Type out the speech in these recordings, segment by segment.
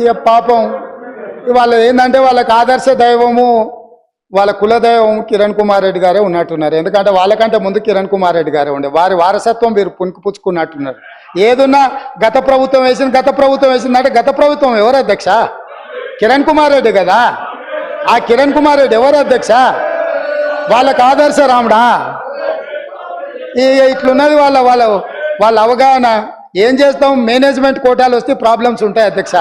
ఇక పాపం వాళ్ళ ఏంటంటే వాళ్ళకి ఆదర్శ దైవము వాళ్ళ కులదైవం కిరణ్ కుమార్ రెడ్డి గారే ఉన్నట్టున్నారు. ఎందుకంటే వాళ్ళకంటే ముందు కిరణ్ కుమార్ రెడ్డి గారే ఉండే. వారి వారసత్వం వీరు పుణికి పుచ్చుకున్నట్టున్నారు ఏదున్నా గత ప్రభుత్వం వేసింది గత ప్రభుత్వం వేసిందంటే గత ప్రభుత్వం ఎవరు అధ్యక్ష? కిరణ్ కుమార్ రెడ్డి కదా? ఆ కిరణ్ కుమార్ రెడ్డి ఎవరు అధ్యక్ష? వాళ్ళకు ఆదర్శ రాముడా? ఇట్లున్నది వాళ్ళ వాళ్ళ వాళ్ళ అవగాహన ఏం చేస్తాం? మేనేజ్మెంట్ కోటాలు వస్తే ప్రాబ్లమ్స్ ఉంటాయి అధ్యక్ష.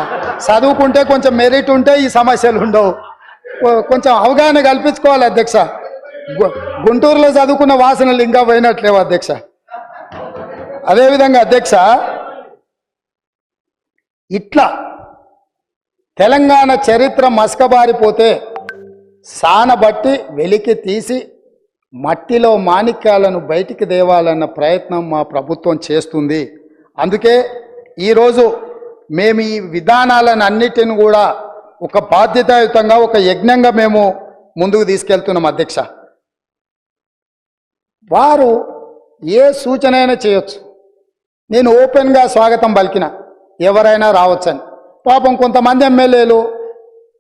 చదువుకుంటే కొంచెం మెరిట్ ఉంటే ఈ సమస్యలు ఉండవు. కొంచెం అవగాహన కల్పించుకోవాలి అధ్యక్ష. గు- గుంటూరులో చదువుకున్న వాసనలు ఇంకా పోయినట్లేవు అధ్యక్ష. అదేవిధంగా అధ్యక్ష ఇట్లా తెలంగాణ చరిత్ర మసకబారిపోతే సానబట్టి వెలికి తీసి మట్టిలో మాణిక్యాలను బయటికి దేవాలన్న ప్రయత్నం మా ప్రభుత్వం చేస్తుంది. అందుకే ఈరోజు మేము ఈ విధానాలను అన్నిటిని కూడా ఒక బాధ్యతాయుతంగా ఒక యజ్ఞంగా మేము ముందుకు తీసుకెళ్తున్నాం అధ్యక్ష. వారు ఏ సూచన అయినా చేయొచ్చు. నేను ఓపెన్గా స్వాగతం పలికిన ఎవరైనా రావచ్చని. పాపం కొంతమంది ఎమ్మెల్యేలు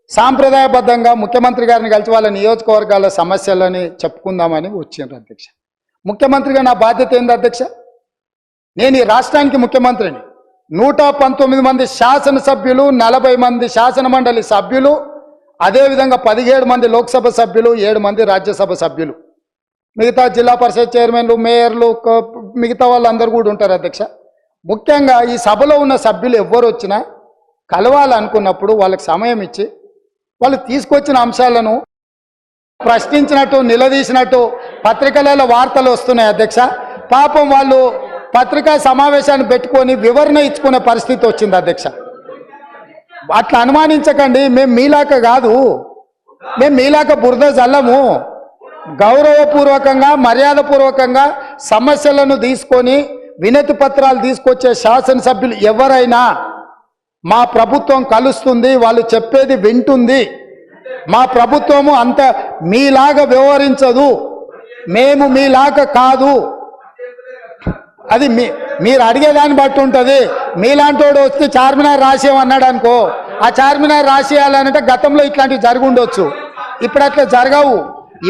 సాంప్రదాయబద్ధంగా ముఖ్యమంత్రి గారిని కలిసి వాళ్ళ నియోజకవర్గాల సమస్యలని చెప్పుకుందామని వచ్చిండ్రు అధ్యక్ష. ముఖ్యమంత్రిగా నా బాధ్యత ఏంది అధ్యక్ష? నేను ఈ రాష్ట్రానికి ముఖ్యమంత్రిని. నూట పంతొమ్మిది మంది శాసనసభ్యులు నలభై మంది శాసన మండలి సభ్యులు అదేవిధంగా పదిహేడు మంది లోక్సభ సభ్యులు ఏడు మంది రాజ్యసభ సభ్యులు. మిగతా జిల్లా పరిషత్ చైర్మన్లు మేయర్లు మిగతా వాళ్ళందరూ కూడా ఉంటారు అధ్యక్ష. ముఖ్యంగా ఈ సభలో ఉన్న సభ్యులు ఎవ్వరు వచ్చినా కలవాలనుకున్నప్పుడు వాళ్ళకి సమయం ఇచ్చి వాళ్ళు తీసుకొచ్చిన అంశాలను ప్రశ్నించినట్టు నిలదీసినట్టు పత్రికలలో వార్తలు వస్తున్నాయి అధ్యక్ష. పాపం వాళ్ళు పత్రికా సమావేశాన్ని పెట్టుకొని వివరణ ఇచ్చుకునే పరిస్థితి వచ్చింది అధ్యక్ష. అట్లా అనుమానించకండి మేము మీలాక కాదు. మేము మీలాక బురద జల్లము. గౌరవపూర్వకంగా మర్యాదపూర్వకంగా సమస్యలను తీసుకొని వినతి పత్రాలు తీసుకొచ్చే శాసనసభ్యులు ఎవరైనా మా ప్రభుత్వం కలుస్తుంది వాళ్ళు చెప్పేది వింటుంది. మా ప్రభుత్వము అంత మీలాగా వ్యవహరించదు. మేము మీలాగా కాదు. అది మీ మీరు అడిగేదాన్ని బట్టి ఉంటుంది. మీలాంటి వాడు వస్తే చార్మినార్ రాసేయమన్నాడు అనుకో ఆ చార్మినార్ రాసేయాలంటే గతంలో ఇట్లాంటివి జరిగి ఉండొచ్చు ఇప్పుడు అట్లా జరగవు.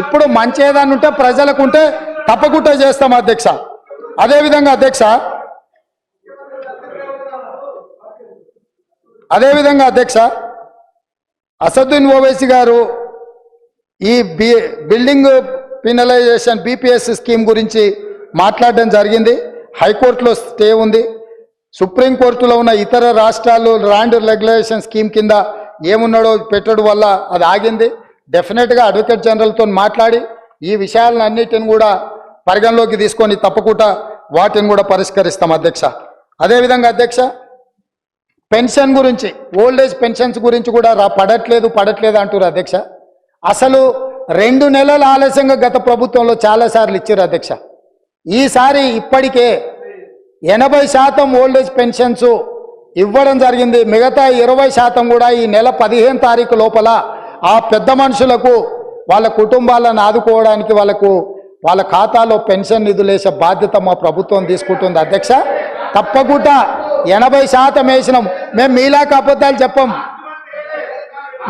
ఇప్పుడు మంచి ఏదన్నా ఉంటే ప్రజలకు ఉంటే తప్పకుండా చేస్తాం అధ్యక్ష. అదేవిధంగా అధ్యక్ష. అదేవిధంగా అధ్యక్ష. అసదుద్దీన్ ఓవైసీ గారు ఈ B building penalisation BPS scheme గురించి మాట్లాడడం జరిగింది. హైకోర్టులో స్టే ఉంది. సుప్రీంకోర్టులో ఉన్న ఇతర రాష్ట్రాలు ల్యాండ్ రెగ్యులేషన్ స్కీమ్ కింద ఏమున్నాడో పెట్టడం వల్ల అది ఆగింది. డెఫినెట్గా అడ్వకేట్ జనరల్తో మాట్లాడి ఈ విషయాలను అన్నిటిని కూడా పరిగణలోకి తీసుకొని తప్పకుండా వాటిని కూడా పరిష్కరిస్తాం అధ్యక్ష. అదేవిధంగా అధ్యక్ష పెన్షన్ గురించి ఓల్డ్ ఏజ్ పెన్షన్స్ గురించి కూడా రా పడట్లేదు పడట్లేదు అంటారు అధ్యక్ష. అసలు రెండు నెలల ఆలస్యంగా గత ప్రభుత్వంలో చాలాసార్లు ఇచ్చారు అధ్యక్ష. ఈసారి ఇప్పటికే ఎనభై శాతం ఓల్డేజ్ పెన్షన్స్ ఇవ్వడం జరిగింది. మిగతా ఇరవై శాతం కూడా ఈ నెల పదిహేను తారీఖు లోపల ఆ పెద్ద మనుషులకు వాళ్ళ కుటుంబాలను ఆదుకోవడానికి వాళ్ళకు వాళ్ళ ఖాతాలో పెన్షన్ నిధులు వేసే బాధ్యత మా ప్రభుత్వం తీసుకుంటుంది. అధ్యక్ష తప్పకుండా ఎనభై శాతం వేసినాం. మేము మీలాక అబద్ధాలు చెప్పం.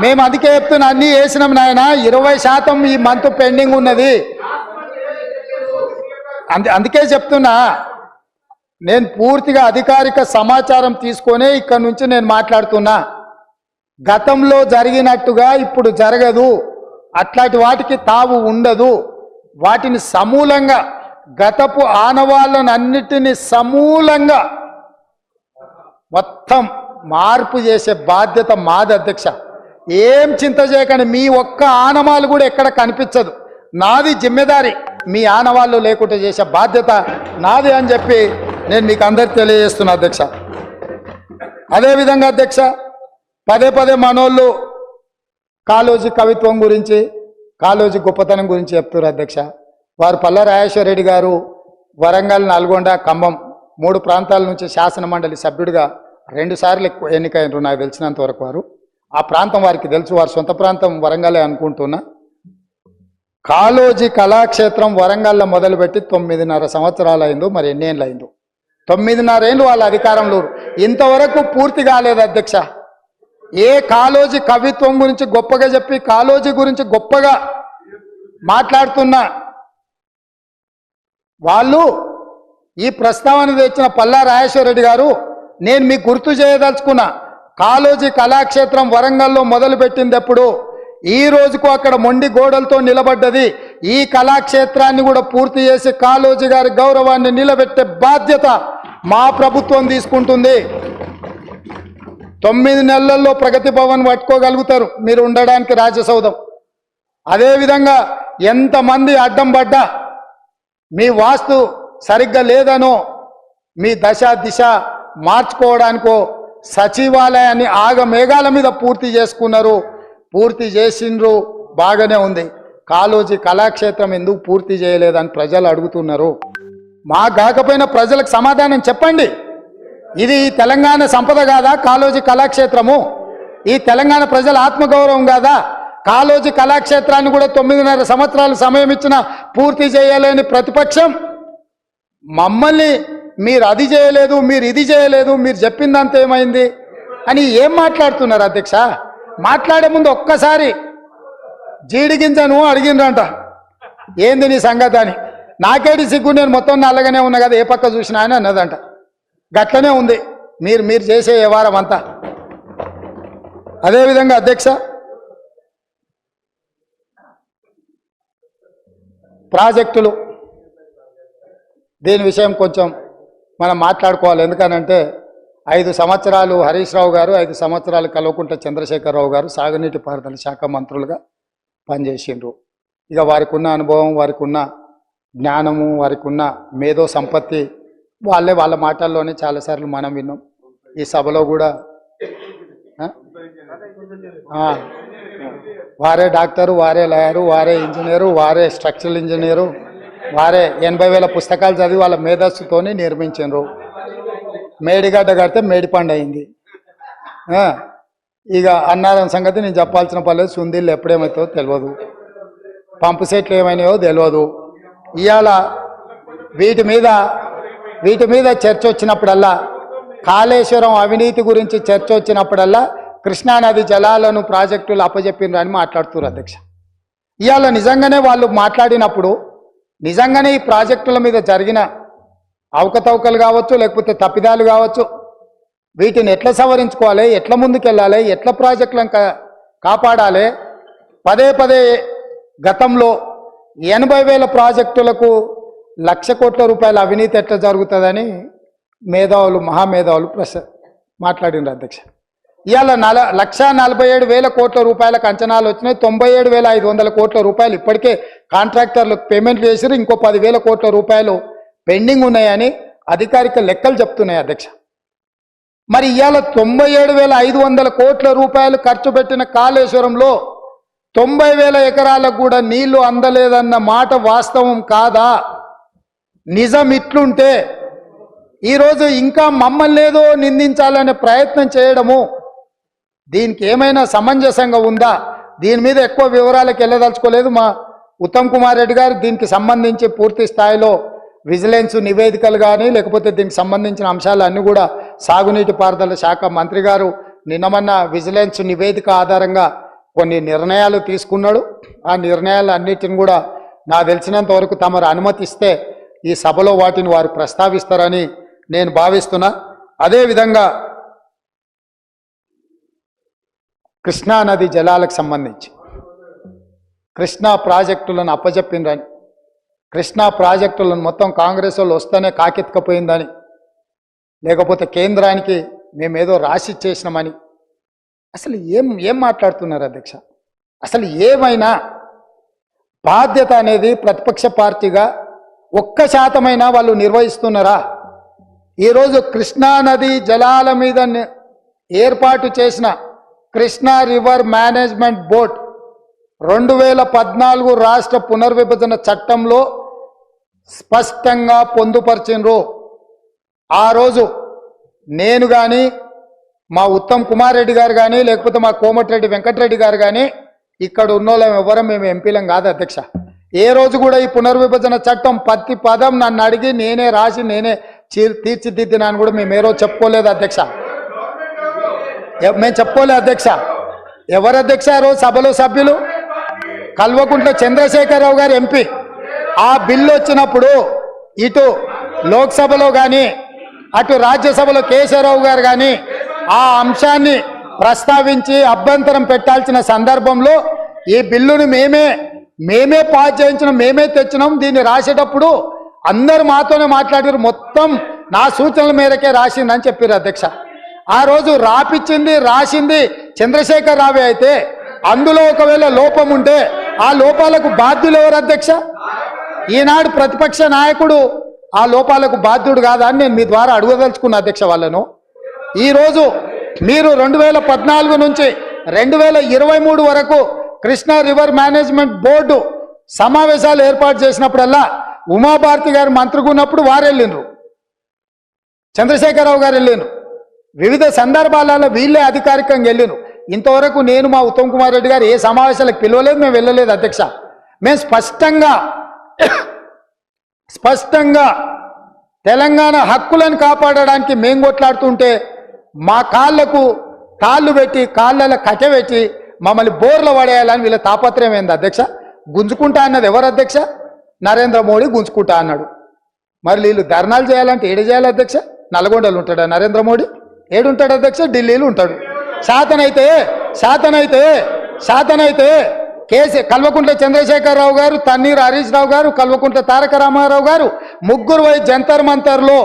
మేము అందుకే చెప్తున్నా అన్నీ వేసినాం నాయన. ఇరవై శాతం ఈ మంత్ పెండింగ్ ఉన్నది. అందు అందుకే చెప్తున్నా. నేను పూర్తిగా అధికారిక సమాచారం తీసుకొనే ఇక్కడ నుంచి నేను మాట్లాడుతున్నా. గతంలో జరిగినట్టుగా ఇప్పుడు జరగదు. అట్లాంటి వాటికి తావు ఉండదు. వాటిని సమూలంగా గతపు ఆనవాళ్ళను అన్నిటిని సమూలంగా మొత్తం మార్పు చేసే బాధ్యత మాది అధ్యక్ష. ఏం చింత చేయకండి మీ ఒక్క ఆనవాళ్ళు కూడా ఎక్కడ కనిపించదు. నాది జిమ్మెదారి. మీ ఆనవాళ్ళు లేకుండా చేసే బాధ్యత నాది అని చెప్పి నేను మీకు అందరికి తెలియజేస్తున్నా అధ్యక్ష. అదేవిధంగా అధ్యక్ష పదే పదే మనోళ్ళు కాలోజీ కవిత్వం గురించి కాలోజీ గొప్పతనం గురించి చెప్తారు అధ్యక్ష. వారు పల్ల రాజేశ్వర రెడ్డి గారు వరంగల్ నల్గొండ ఖమ్మం మూడు ప్రాంతాల నుంచి శాసన మండలి సభ్యుడిగా రెండుసార్లు ఎన్నికైనరు నాకు తెలిసినంత వరకు వారు. ఆ ప్రాంతం వారికి తెలుసు వారి సొంత ప్రాంతం వరంగలే అనుకుంటున్నా. కాలోజీ కళాక్షేత్రం వరంగల్లో మొదలుపెట్టి తొమ్మిదిన్నర సంవత్సరాలు అయిందో మరి ఎన్నేళ్ళు అయిందో తొమ్మిదిన్నరేళ్ళు వాళ్ళ అధికారంలో ఇంతవరకు పూర్తి కాలేదు అధ్యక్ష. ఏ కాలోజీ కవిత్వం గురించి గొప్పగా చెప్పి కాలోజీ గురించి గొప్పగా మాట్లాడుతున్న వాళ్ళు ఈ ప్రస్తావన తెచ్చిన పల్లా రాజేశ్వరరెడ్డి గారు నేను మీకు గుర్తు చేయదలుచుకున్నా కాలోజీ కళాక్షేత్రం వరంగల్లో మొదలుపెట్టింది ఎప్పుడు ఈ రోజుకు అక్కడ మొండి గోడలతో నిలబడ్డది. ఈ కళాక్షేత్రాన్ని కూడా పూర్తి చేసి కాలోజీ గారి గౌరవాన్ని నిలబెట్టే బాధ్యత మా ప్రభుత్వం తీసుకుంటుంది. తొమ్మిది నెలల్లో ప్రగతి భవన్ పట్టుకోగలుగుతారు. మీరు ఉండడానికి రాజ్యసౌధం అదేవిధంగా ఎంతమంది అడ్డం పడ్డా మీ వాస్తు సరిగ్గా లేదనో మీ దశ దిశ మార్చుకోవడానికో సచివాలయాన్ని ఆగ మేఘాల మీద పూర్తి చేసుకున్నారు. పూర్తి చేసిండ్రు బాగానే ఉంది. కాలోజీ కళాక్షేత్రం ఎందుకు పూర్తి చేయలేదని ప్రజలు అడుగుతున్నారు. మా కాకపోయినా ప్రజలకు సమాధానం చెప్పండి. ఇది తెలంగాణ సంపద కాదా కాలోజీ కళాక్షేత్రము? ఈ తెలంగాణ ప్రజల ఆత్మగౌరవం కాదా? కాలోజీ కళాక్షేత్రాన్ని కూడా తొమ్మిదిన్నర సంవత్సరాలు సమయం ఇచ్చిన పూర్తి చేయలేని ప్రతిపక్షం? మమ్మల్ని మీరు అది చేయలేదు మీరు ఇది చేయలేదు మీరు చెప్పిందంత ఏమైంది? అని ఏం మాట్లాడుతున్నారు అధ్యక్ష? మాట్లాడే ముందు ఒక్కసారి జీడిగించను అడిగిండ్రంట. ఏంది నీ సంగతి అని. నాకేటి సిగ్గు నేను మొత్తం నల్లగానే ఉన్నా కదా ఏ పక్క చూసినా అని అన్నదంట. గట్లనే ఉంది. మీరు మీరు చేసే వ్యవహారం అంతా. అదేవిధంగా అధ్యక్ష. ప్రాజెక్టులు. దీని విషయం కొంచెం మనం మాట్లాడుకోవాలి. ఎందుకనంటే ఐదు సంవత్సరాలు హరీష్ రావు గారు ఐదు సంవత్సరాలు కల్వకుంట చంద్రశేఖరరావు గారు సాగునీటి పారుదల శాఖ మంత్రులుగా పనిచేసిండ్రు. ఇక వారికి ఉన్న అనుభవం వారికి ఉన్న జ్ఞానము వారికి ఉన్న మేధో సంపత్తి వాళ్ళే వాళ్ళ మాటల్లోనే చాలాసార్లు మనం విన్నాం. ఈ సభలో కూడా వారే డాక్టరు వారే లాయరు వారే ఇంజనీరు వారే స్ట్రక్చరల్ ఇంజనీరు వారే ఎనభై వేల పుస్తకాలు చదివి వాళ్ళ మేధస్సుతోనే నిర్మించారు మేడిగడ్డ కడితే మేడిపండు అయింది. ఇక అన్నారం సంగతి నేను చెప్పాల్సిన పర్లేదు సుందీళ్ళు ఎప్పుడేమవుతుందో తెలియదు పంపు సెట్లు ఏమైనాయో తెలియదు ఇవాళ వీటి మీద వీటి మీద చర్చ వచ్చినప్పుడల్లా కాళేశ్వరం అవినీతి గురించి చర్చ వచ్చినప్పుడల్లా కృష్ణానది జలాలను ప్రాజెక్టులు అప్పజెప్పిండ్రు అని మాట్లాడుతున్నారు అధ్యక్ష. ఇవాళ నిజంగానే వాళ్ళు మాట్లాడినప్పుడు నిజంగానే ఈ ప్రాజెక్టుల మీద జరిగిన అవకతవకలు కావచ్చు లేకపోతే తప్పిదాలు కావచ్చు వీటిని ఎట్లా సవరించుకోవాలి ఎట్లా ముందుకెళ్ళాలి ఎట్లా ప్రాజెక్టులను కాపాడాలి పదే పదే గతంలో ఎనభై వేల ప్రాజెక్టులకు లక్ష కోట్ల రూపాయల అవినీతి ఎట్లా జరుగుతుందని మేధావులు మహామేధావులు ప్రశ మాట్లాడినారు అధ్యక్ష. ఇవాళ నల లక్ష నలభై ఏడు వేల కోట్ల రూపాయలకు అంచనాలు వచ్చినాయి. తొంభై ఏడు వేల ఐదు వందల కోట్ల రూపాయలు ఇప్పటికే కాంట్రాక్టర్లకు పేమెంట్ చేసిరు ఇంకో పదివేల కోట్ల రూపాయలు పెండింగ్ ఉన్నాయని అధికారిక లెక్కలు చెప్తున్నాయి అధ్యక్ష. మరి ఇవాళ తొంభై ఏడు వేల ఐదు వందల కోట్ల రూపాయలు ఖర్చు పెట్టిన కాళేశ్వరంలో తొంభై వేల ఎకరాలకు కూడా నీళ్ళు అందలేదన్న మాట వాస్తవం కాదా? నిజం ఇట్లుంటే ఈరోజు ఇంకా మమ్మల్ని ఏదో నిందించాలనే ప్రయత్నం చేయడము దీనికి ఏమైనా సమంజసంగా ఉందా? దీని మీద ఎక్కువ వివరాలకు వెళ్ళదలుచుకోలేదు మా ఉత్తమ్ కుమార్ రెడ్డి గారు. దీనికి సంబంధించి పూర్తి స్థాయిలో విజిలెన్స్ నివేదికలు కానీ లేకపోతే దీనికి సంబంధించిన అంశాలు అన్నీ కూడా సాగునీటి పారుదల శాఖ మంత్రి గారు నిన్నమన్న విజిలెన్స్ నివేదిక ఆధారంగా కొన్ని నిర్ణయాలు తీసుకున్నాడు. ఆ నిర్ణయాలు అన్నిటిని కూడా నాకు తెలిసినంత వరకు తమరు అనుమతిస్తే ఈ సభలో వాటిని వారు ప్రస్తావిస్తారని నేను భావిస్తున్నా. అదేవిధంగా కృష్ణా నది జలాలకు సంబంధించి కృష్ణా ప్రాజెక్టులను అప్పజెప్పిండ్రని కృష్ణా ప్రాజెక్టులను మొత్తం కాంగ్రెస్ వాళ్ళు వస్తేనే కాకెత్తుకపోయిందని. లేకపోతే కేంద్రానికి మేమేదో రాసి చేసినామని. అసలు ఏం ఏం మాట్లాడుతున్నారు అధ్యక్ష? అసలు ఏమైనా బాధ్యత అనేది ప్రతిపక్ష పార్టీగా ఒక్క శాతమైనా వాళ్ళు నిర్వహిస్తున్నారా? ఈరోజు కృష్ణానది జలాల మీద ఏర్పాటు చేసిన కృష్ణా రివర్ మేనేజ్మెంట్ బోర్డ్ రెండు వేల పద్నాలుగు రాష్ట్ర పునర్విభజన చట్టంలో స్పష్టంగా పొందుపరిచినరు. ఆ రోజు నేను కానీ మా ఉత్తమ్ కుమార్ రెడ్డి గారు కానీ లేకపోతే మా కోమటిరెడ్డి వెంకటరెడ్డి గారు కానీ ఇక్కడ ఉన్నోళ్ళం ఎవరం మేము ఎంపీలం కాదు అధ్యక్ష. ఏ రోజు కూడా ఈ పునర్విభజన చట్టం ప్రతి పదం నన్ను అడిగి నేనే రాసి నేనే తీర్చిదిద్దినాను తీర్చిదిద్దినా అని కూడా మేము ఏ రోజు చెప్పుకోలేదు అధ్యక్ష. ఎ- మేము చెప్పుకోలేదు అధ్యక్ష. ఎవరు అధ్యక్ష ఆ రోజు సభలో సభ్యులు? కల్వకుంట్ల చంద్రశేఖరరావు గారు ఎంపీ. ఆ బిల్లు వచ్చినప్పుడు ఇటు లోక్సభలో కానీ అటు రాజ్యసభలో కేశవరావు గారు కానీ ఆ అంశాన్ని ప్రస్తావించి అభ్యంతరం పెట్టాల్సిన సందర్భంలో ఈ బిల్లును మేమే మేమే పాస్ చేయించినాం మేమే తెచ్చినాం. దీన్ని రాసేటప్పుడు అందరు మాతోనే మాట్లాడారు. మొత్తం నా సూచనల మేరకే రాసిందని చెప్పారు అధ్యక్ష. ఆ రోజు రాపిచ్చింది రాసింది చంద్రశేఖర్ రావే అయితే అందులో ఒకవేళ లోపం ఉంటే ఆ లోపాలకు బాధ్యులు ఎవరు అధ్యక్ష? ఈనాడు ప్రతిపక్ష నాయకుడు ఆ లోపాలకు బాధ్యుడు కాదా అని నేను మీ ద్వారా అడగదలుచుకున్న అధ్యక్ష వాళ్ళను. ఈరోజు మీరు రెండు వేల పద్నాలుగు నుంచి రెండు వేల ఇరవై మూడు వరకు కృష్ణా రివర్ మేనేజ్మెంట్ బోర్డు సమావేశాలు ఏర్పాటు చేసినప్పుడల్లా ఉమాభారతి గారు మంత్రిగా ఉన్నప్పుడు వారు వెళ్ళిండ్రు. చంద్రశేఖరరావు గారు వెళ్ళాను వివిధ సందర్భాలలో వీళ్ళే అధికారికంగా వెళ్ళాను ఇంతవరకు నేను మా ఉత్తమ్ కుమార్ రెడ్డి గారు ఏ సమావేశాలకు పిలవలేదు మేము వెళ్ళలేదు అధ్యక్ష. మేము స్పష్టంగా స్పష్టంగా తెలంగాణ హక్కులను కాపాడడానికి మేము కొట్లాడుతుంటే మా కాళ్ళకు కాళ్ళు పెట్టి కాళ్ళలో కట్టెబెట్టి మమ్మల్ని బోర్లు పడేయాలని వీళ్ళ తాపత్రయం ఏంది అధ్యక్ష? గుంజుకుంటా అన్నది ఎవరు అధ్యక్ష? నరేంద్ర మోడీ గుంజుకుంటా అన్నాడు. మరి వీళ్ళు ధర్నాలు చేయాలంటే ఏడు చేయాలి అధ్యక్ష? నల్గొండలు ఉంటాడా నరేంద్ర మోడీ? ఏడుంటాడు అధ్యక్ష? ఢిల్లీలో ఉంటాడు. శాతనైతే శాతనైతే శాతనైతే కేసీ కల్వకుంట్ల చంద్రశేఖరరావు గారు తన్నీరు హరీష్ రావు గారు కల్వకుంట్ల తారక రామారావు గారు ముగ్గురు వై జంతర్ మంతర్లో.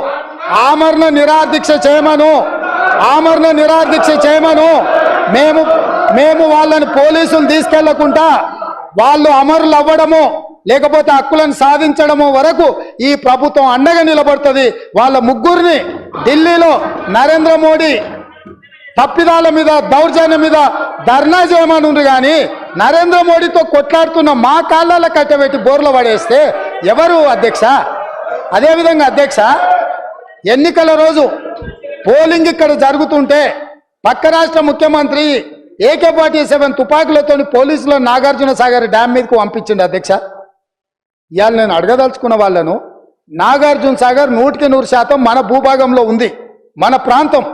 ఆమరణ నిరాదీక్ష చేయమను ఆమరణ నిరాదీక్ష చేయమను మేము మేము వాళ్ళని పోలీసులు తీసుకెళ్ళకుండా వాళ్ళు అమరులు అవ్వడము లేకపోతే హక్కులను సాధించడము వరకు ఈ ప్రభుత్వం అండగా నిలబడుతుంది. వాళ్ళ ముగ్గురిని ఢిల్లీలో నరేంద్ర మోడీ తప్పిదాల మీద దౌర్జన్యం మీద ధర్నా చేయమని ఉంది కానీ నరేంద్ర మోడీతో కొట్లాడుతున్న మా కాళ్ళలో కట్టబెట్టి బోర్లు పడేస్తే ఎవరు అధ్యక్ష? అదేవిధంగా అధ్యక్ష ఎన్నికల రోజు పోలింగ్ ఇక్కడ జరుగుతుంటే పక్క రాష్ట్ర ముఖ్యమంత్రి ఏకే ఫార్టీ సెవెన్ తుపాకులతో పోలీసులు నాగార్జున సాగర్ డ్యామ్ మీదకు పంపించిండు అధ్యక్ష. ఇవాళ నేను అడగదలుచుకున్న వాళ్ళను నాగార్జున సాగర్ నూటికి నూరు శాతం మన భూభాగంలో ఉంది మన ప్రాంతం.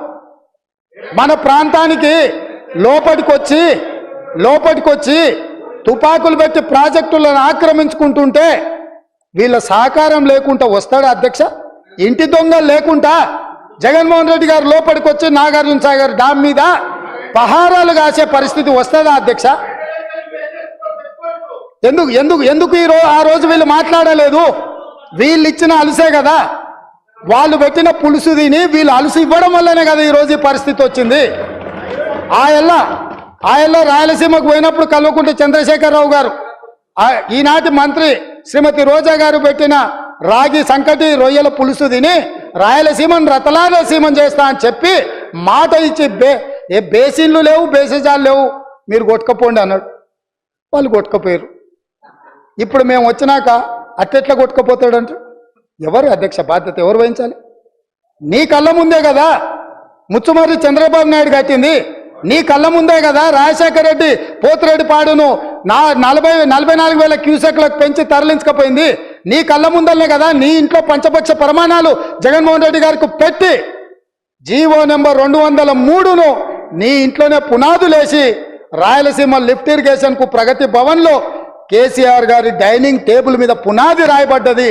మన ప్రాంతానికి లోపలికొచ్చి లోపలికొచ్చి తుపాకులు పెట్టి ప్రాజెక్టులను ఆక్రమించుకుంటుంటే వీళ్ళ సహకారం లేకుండా వస్తాడా అధ్యక్ష? ఇంటి దొంగ లేకుండా జగన్మోహన్ రెడ్డి గారు లోపలికి వచ్చి నాగార్జున సాగర్ డామ్ మీద పహారాలు కాసే పరిస్థితి వస్తుందా అధ్యక్ష? ఎందుకు ఎందుకు ఎందుకు ఈ రో ఆ రోజు వీళ్ళు మాట్లాడలేదు? వీళ్ళు ఇచ్చిన అలసే కదా? వాళ్ళు పెట్టిన పులుసు తిని వీళ్ళు అలసి ఇవ్వడం వల్లనే కదా ఈ ఈ పరిస్థితి వచ్చింది. ఆయల్ల ఆయల్లో రాయలసీమకు పోయినప్పుడు కలువకుంటే చంద్రశేఖరరావు గారు ఈనాటి మంత్రి శ్రీమతి రోజా గారు పెట్టిన రాగి సంకటి రొయ్యల పులుసు తిని రాయలసీమను రతలాలసీమం చేస్తా అని చెప్పి మాట ఇచ్చి బే ఏ బేసిన్లు లేవు బేసిజాలు లేవు మీరు కొట్టుకపోండి అన్నాడు. వాళ్ళు కొట్టుకపోయారు. ఇప్పుడు మేము వచ్చినాక అట్టెట్లా కొట్టుకపోతాడంట? ఎవరు అధ్యక్ష బాధ్యత ఎవరు వహించాలి? నీ కళ్ళ ముందే కదా ముచ్చుమర్రి చంద్రబాబు నాయుడు కట్టింది. నీ కళ్ళ ముందే కదా రాజశేఖర రెడ్డి పోతిరెడ్డి పాడును నా నలభై నలభై నాలుగు వేల క్యూసెక్లకు పెంచి తరలించకపోయింది. నీ కళ్ళ ముందలనే కదా నీ ఇంట్లో పంచపక్ష ప్రమాణాలు జగన్మోహన్ రెడ్డి గారికి పెట్టి జీవో నెంబర్ రెండు వందల మూడును నీ ఇంట్లోనే పునాదులేసి రాయలసీమ లిఫ్ట్ ఇరిగేషన్కు ప్రగతి భవన్లో కేసీఆర్ గారి డైనింగ్ టేబుల్ మీద పునాది రాయబడ్డది.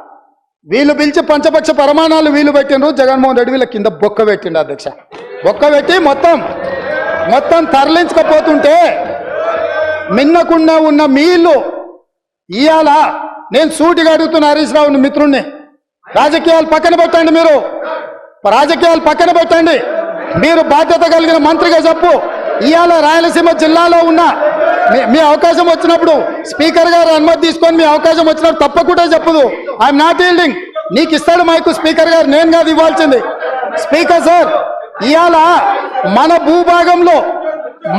వీళ్ళు పిలిచి పంచపక్ష ప్రమాణాలు వీళ్ళు పెట్టిండ్రు. జగన్మోహన్ రెడ్డి వీళ్ళ కింద బొక్క పెట్టిండు అధ్యక్ష. బొక్క పెట్టి మొత్తం మొత్తం తరలించకపోతుంటే మిన్నకుండా ఉన్న మీళ్ళు ఇవాళ నేను సూటిగా అడుగుతున్న హరీష్ రావుని మిత్రుణ్ణి. రాజకీయాలు పక్కన పెట్టండి మీరు. రాజకీయాలు పక్కన పెట్టండి. మీరు బాధ్యత కలిగిన మంత్రిగా చెప్పు. ఇవాళ రాయలసీమ జిల్లాలో ఉన్న మీ- మీ అవకాశం వచ్చినప్పుడు స్పీకర్ గారు అనుమతి తీసుకొని మీ అవకాశం వచ్చినప్పుడు తప్పకుండా చెప్పదు. ఐఎమ్ నాట్ ఈల్డింగ్ నీకు ఇస్తాడు మైకు స్పీకర్ గారు నేను కాదు ఇవ్వాల్సింది. స్పీకర్ సార్ ఇవాళ మన భూభాగంలో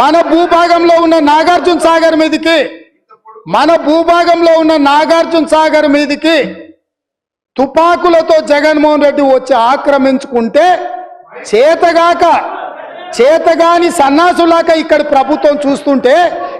మన భూభాగంలో ఉన్న నాగార్జున సాగర్ మీదకి మన భూభాగంలో ఉన్న నాగార్జున సాగర్ మీదకి తుపాకులతో జగన్మోహన్ రెడ్డి వచ్చి ఆక్రమించుకుంటే చేతగాక చేతగాని సన్నాసులాక ఇక్కడ ప్రభుత్వం చూస్తుంటే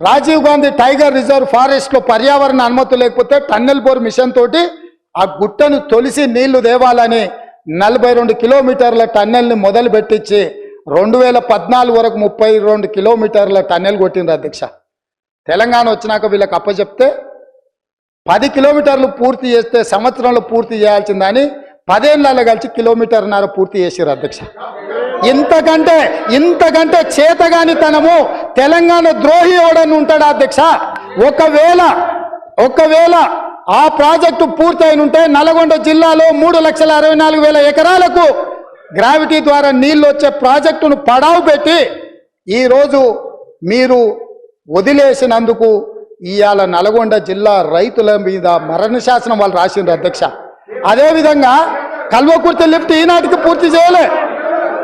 Rajiv Gandhi tiger reserve ఫారెస్ట్లో పర్యావరణ అనుమతి లేకపోతే టన్నెల్ బోర్ మిషన్ తోటి ఆ గుట్టను తొలిసి నీళ్ళు దేవాలని నలభై రెండు కిలోమీటర్ల టన్నెల్ని మొదలు పెట్టించి రెండు వేల పద్నాలుగు వరకు ముప్పై రెండు కిలోమీటర్ల టన్నెల్ కొట్టిండ్రు అధ్యక్ష. తెలంగాణ వచ్చినాక వీళ్ళకి అప్పచెప్తే పది కిలోమీటర్లు పూర్తి చేస్తే సంవత్సరంలో పూర్తి చేయాల్సిందని పదేళ్ళలో కలిసి కిలోమీటర్న్నర పూర్తి చేసారు అధ్యక్ష. ఇంతకంటే ఇంతకంటే చేతగానితనము తెలంగాణ ద్రోహి ఎవడని ఉంటాడా అధ్యక్ష? ఒకవేళ ఒకవేళ ఆ ప్రాజెక్టు పూర్తయిన ఉంటే నల్గొండ జిల్లాలో మూడు లక్షల అరవై నాలుగు వేల ఎకరాలకు గ్రావిటీ ద్వారా నీళ్ళు వచ్చే ప్రాజెక్టును పడావు పెట్టి ఈరోజు మీరు వదిలేసినందుకు ఇవాళ నల్గొండ జిల్లా రైతుల మీద మరణ శాసనం వాళ్ళు రాసిండ్రు అధ్యక్ష. అదేవిధంగా కల్వకుర్తి లిఫ్ట్ ఈనాటికి పూర్తి చేయలే.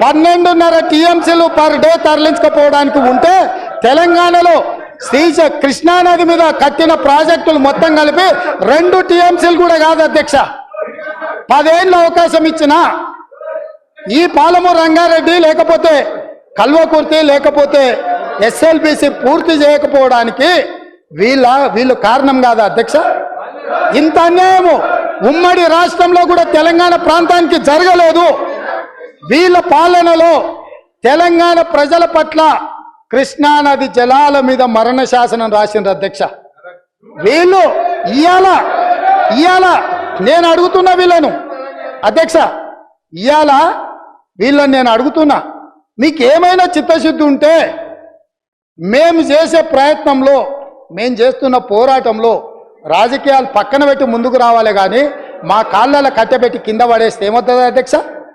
పన్నెండున్నర టీఎంసీలు పర్ డే తరలించకపోవడానికి ఉంటే తెలంగాణలో శ్రీశ కృష్ణానది మీద కట్టిన ప్రాజెక్టులు మొత్తం కలిపి రెండు టీఎంసీలు కూడా కాదు అధ్యక్ష. పదేళ్ళ అవకాశం ఇచ్చిన ఈ పాలము రంగారెడ్డి లేకపోతే కల్వకుర్తి లేకపోతే ఎస్ఎల్బిసి పూర్తి చేయకపోవడానికి వీళ్ళ వీళ్ళు కారణం కాదా అధ్యక్ష. ఇంత అన్యాయము ఉమ్మడి రాష్ట్రంలో కూడా తెలంగాణ ప్రాంతానికి జరగలేదు. వీళ్ళ పాలనలో తెలంగాణ ప్రజల పట్ల కృష్ణానది జలాల మీద మరణ శాసనం రాసిన అధ్యక్ష. వీళ్ళు ఇయాల ఇయాల నేను అడుగుతున్నా వీళ్ళను. అధ్యక్ష ఇయాల వీళ్ళని నేను అడుగుతున్నా. మీకు ఏమైనా చిత్తశుద్ధి ఉంటే మేము చేసే ప్రయత్నంలో మేము చేస్తున్న పోరాటంలో రాజకీయాలు పక్కన పెట్టి ముందుకు రావాలి కానీ మా కాళ్ళలో కట్టెపెట్టి కింద పడేస్తే ఏమవుతుంది అధ్యక్ష?